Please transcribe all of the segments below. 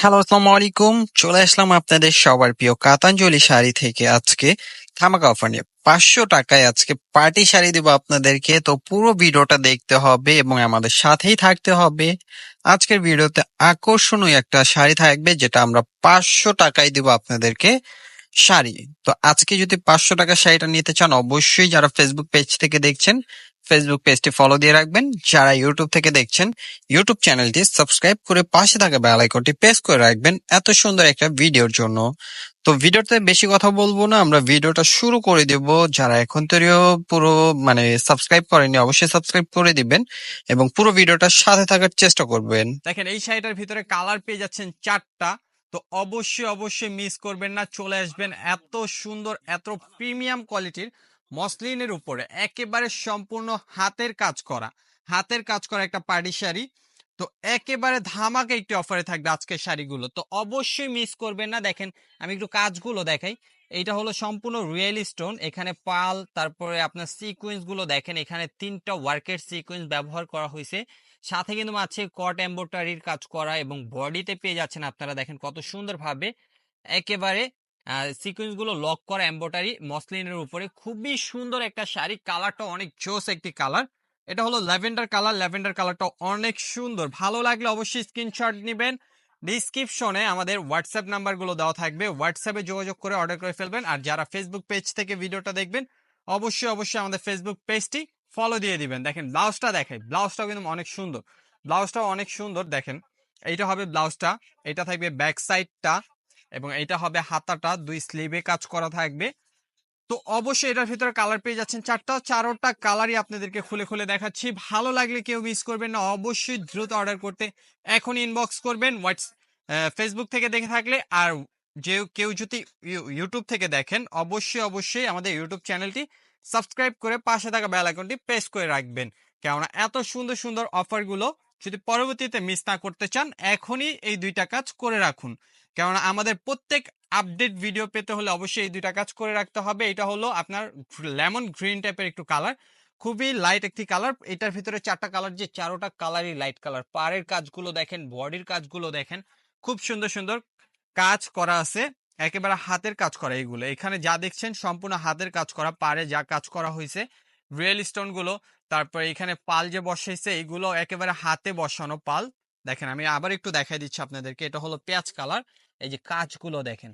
Hello আসসালামু আলাইকুম চলে আসলাম আপনাদের সবার প্রিয় কাতাঞ্জলি শাড়ি থেকে আজকে ধামাকা অফার নিয়ে। পাঁচশো টাকায় আজকে পার্টি শাড়ি দিব আপনাদেরকে। তো পুরো ভিডিওটা দেখতে হবে এবং আমাদের সাথেই থাকতে হবে। আজকের ভিডিওতে আকর্ষণীয় একটা শাড়ি থাকবে, যেটা আমরা পাঁচশো টাকায় দিব আপনাদেরকে শাড়ি। তো আজকে যদি পাঁচশো টাকা শাড়িটা নিতে চান, অবশ্যই যারা ফেসবুক পেজ থেকে দেখছেন ফেসবুক পেজটি ফলো দিয়ে রাখবেন। যারা ইউটিউব থেকে দেখছেন ইউটিউব চ্যানেলটি সাবস্ক্রাইব করে পাশে থাকা বেল আইকনটি প্রেস করে রাখবেন এত সুন্দর একটা ভিডিওর জন্য। তো ভিডিওতে বেশি কথা বলব না, আমরা ভিডিওটা শুরু করে দেব। যারা এখন তৈরিও পুরো মানে সাবস্ক্রাইব করেনি অবশ্যই সাবস্ক্রাইব করে দিবেন এবং পুরো ভিডিওটার সাথে থাকার চেষ্টা করবেন। দেখেন, এই শাড়িটার ভিতরে কালার পেয়ে যাচ্ছেন চারটা। তো অবশ্যই অবশ্যই মিস করবেন না, চলে আসবেন এত সুন্দর, এত প্রিমিয়াম কোয়ালিটির মসলিনের উপরে একেবারে সম্পূর্ণ হাতের কাজ করা। হাতের কাজ করা একটা পার্টি শাড়ি। তো একেবারে ধামাকে একটি অফারে থাকবে আজকের শাড়িগুলো। তো অবশ্যই মিস করবেন না। দেখেন, আমি একটু কাজগুলো দেখাই। এইটা হলো সম্পূর্ণ রিয়েল স্টোন এখানে পাল, তারপরে আপনার সিকুয়েন্সগুলো দেখেন, এখানে তিনটা ওয়ার্কের সিকুয়েন্স ব্যবহার করা হয়েছে। সাথে কিন্তু আছে কট এম্বোটারির কাজ করা এবং বডিতে পেয়ে যাচ্ছেন আপনারা। দেখেন কত সুন্দরভাবে একেবারে সিকুয়েন্সগুলো লক করা এম্বোটারি মসলিনের উপরে। খুবই সুন্দর একটা শাড়ি। কালারটা অনেক জোস একটি কালার এটা হলো ল্যাভেন্ডার কালার ল্যাভেন্ডার কালারটা অনেক সুন্দর। ভালো লাগলে অবশ্যই স্ক্রিনশট নেবেন। ডিসক্রিপশনে আমাদের হোয়াটসঅ্যাপ নাম্বারগুলো দেওয়া থাকবে। হোয়াটসঅ্যাপে যোগাযোগ করে অর্ডার করে ফেলবেন। আর যারা ফেসবুক পেজ থেকে ভিডিওটা দেখবেন, অবশ্যই অবশ্যই আমাদের ফেসবুক পেজটি ফলো দিয়ে দিবেন। দেখেন ব্লাউজটা দেখাই। ব্লাউজটাও কিন্তু অনেক সুন্দর। ব্লাউজটাও অনেক সুন্দর, দেখেন। এইটা হবে ব্লাউজটা এটা থাকবে ব্যাক সাইডটা এবং এটা হবে হাতাটা, দুই স্লিভে কাজ করা থাকবে। তো অবশ্যই এটার ভিতরে কালার পেয়ে যাচ্ছেন চারটা। চারোটা কালারই আপনাদেরকে খুলে খুলে দেখাচ্ছি। ভালো লাগলে কেউ মিস করবেন না। অবশ্যই দ্রুত অর্ডার করতে এখন ইনবক্স করবেন। হোয়াটস ফেসবুক থেকে দেখে থাকলে আর যে কেউ যদি ইউ- ইউটিউব থেকে দেখেন, অবশ্যই অবশ্যই আমাদের ইউটিউব চ্যানেলটি সাবস্ক্রাইব করে পাশে থাকা বেল আইকনটি প্রেস করে রাখবেন। কেননা এত সুন্দর সুন্দর অফারগুলো যদি পরবর্তীতে মিস না করতে চান, এখনই এই দুইটা কাজ করে রাখুন। কেননা আমাদের প্রত্যেক আপডেট ভিডিও পেতে হলে অবশ্যই এই দুইটা কাজ করে রাখতে হবে। এটা হলো আপনার লেমন গ্রিন টাইপের একটু কালার খুবই লাইট একটি কালার এটার ভিতরে চারটা কালার যে চারোটা কালারই লাইট কালার পাড়ের কাজগুলো দেখেন, বডির কাজগুলো দেখেন, খুব সুন্দর সুন্দর কাজ করা আছে। একেবারে হাতের কাজ করা এইগুলো এখানে যা দেখছেন সম্পূর্ণ হাতের কাজ করা পারে যা কাজ করা হয়েছে রিয়েল স্টোনগুলো। তারপরে এখানে পাল যে বসাইছে এইগুলো একেবারে হাতে বসানো পাল। দেখেন, আমি আবার একটু দেখাই দিচ্ছি আপনাদেরকে। এটা হলো পেঁয়াজ কালার। এই যে কাজগুলো দেখেন।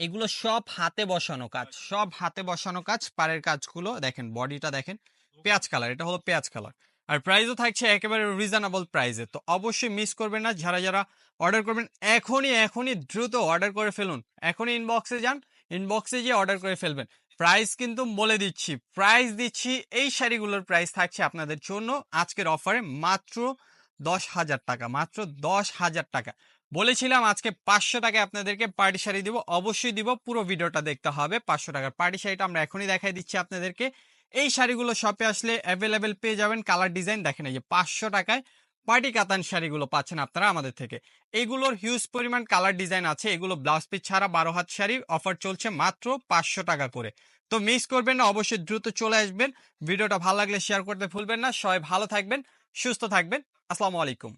এগুলো সব হাতে বসানো কাজ, সব হাতে বসানো কাজ, পাড়ের কাজগুলো। দেখেন, বডিটা দেখেন, পেঁয়াজ কালার, এটা হলো পেঁয়াজ কালার। আর প্রাইসও থাকছে একেবারে রিজনেবল প্রাইসে তো অবশ্যই মিস করবেন না, যারা যারা অর্ডার করবেন, এখনই এখনই দ্রুত অর্ডার করে ফেলুন। এখনই ইনবক্সে যান ইনবক্সে গিয়ে অর্ডার করে ফেলবেন। প্রাইস কিন্তু বলে দিচ্ছি প্রাইস দিচ্ছি, এই শাড়িগুলোর প্রাইস থাকছে আপনাদের জন্য আজকের অফারে মাত্র দশ হাজার টাকা, মাত্র দশ হাজার টাকা। বলেছিলাম আজকে পাঁচশো টাকায় আপনাদেরকে পার্টি শাড়ি দিব, অবশ্যই দিব, পুরো ভিডিওটা দেখতে হবে, পাঁচশো টাকার পার্টি শাড়িটা আমরা এখনই দেখাই দিচ্ছি আপনাদেরকে। এই শাড়িগুলো শপে আসলে অ্যাভেলেবেল পেয়ে যাবেন কালার ডিজাইন দেখেন এই যে পাঁচশো টাকায় পার্টি কাতান শাড়িগুলো পাচ্ছেন আপনারা আমাদের থেকে। এগুলোর হিউজ পরিমাণ কালার ডিজাইন আছে, এগুলো ব্লাউজ পিস ছাড়া বারো হাত শাড়ি অফার চলছে মাত্র পাঁচশো টাকা করে। তো মিস করবেন না, অবশ্যই দ্রুত চলে আসবেন, ভিডিওটা ভালো লাগলে শেয়ার করতে ভুলবেন না, সবাই ভালো থাকবেন, সুস্থ থাকবেন আসসালামু আলাইকুম।